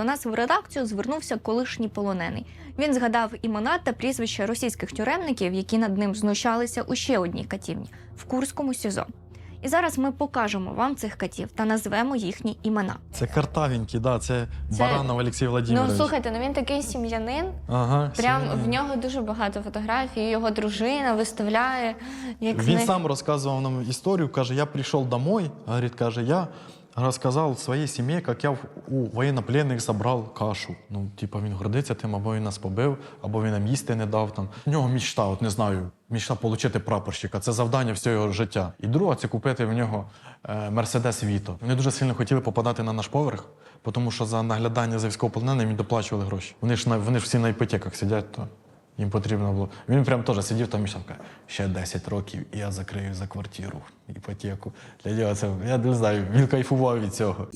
До нас в редакцію звернувся колишній полонений. Він згадав імена та прізвища російських тюремників, які над ним знущалися у ще одній катівні в Курському СІЗО. І зараз ми покажемо вам цих катів та назвемо їхні імена. Це Картавенький, да, це, Це- Баранов Олексій Ну слухайте, ну він такий сім'янин. ага, Прям сім'янин. в нього дуже багато фотографій. Його дружина виставляє. Як Він них- сам розказував нам історію, каже, я прийшов домой, говорить, каже, я розказав своїй сім'ї, як я у воєннопленних забрав кашу. Ну, типа, він гордиться тим, або він нас побив, або він нам їсти не дав. Там. У нього мічта, от не знаю, мічта отримати прапорщика. Це завдання всього його життя. І друга це купити в нього е, Мерседес Віто. Вони дуже сильно хотіли попадати на наш поверх, тому що за наглядання за військовополоненим їм доплачували гроші. Вони ж на вони ж всі на іпотеках сидять, то їм потрібно було. Він прям теж сидів там і сам каже, ще 10 років, і я закрию за квартиру іпотеку. Для нього це я не знаю, він кайфував від цього.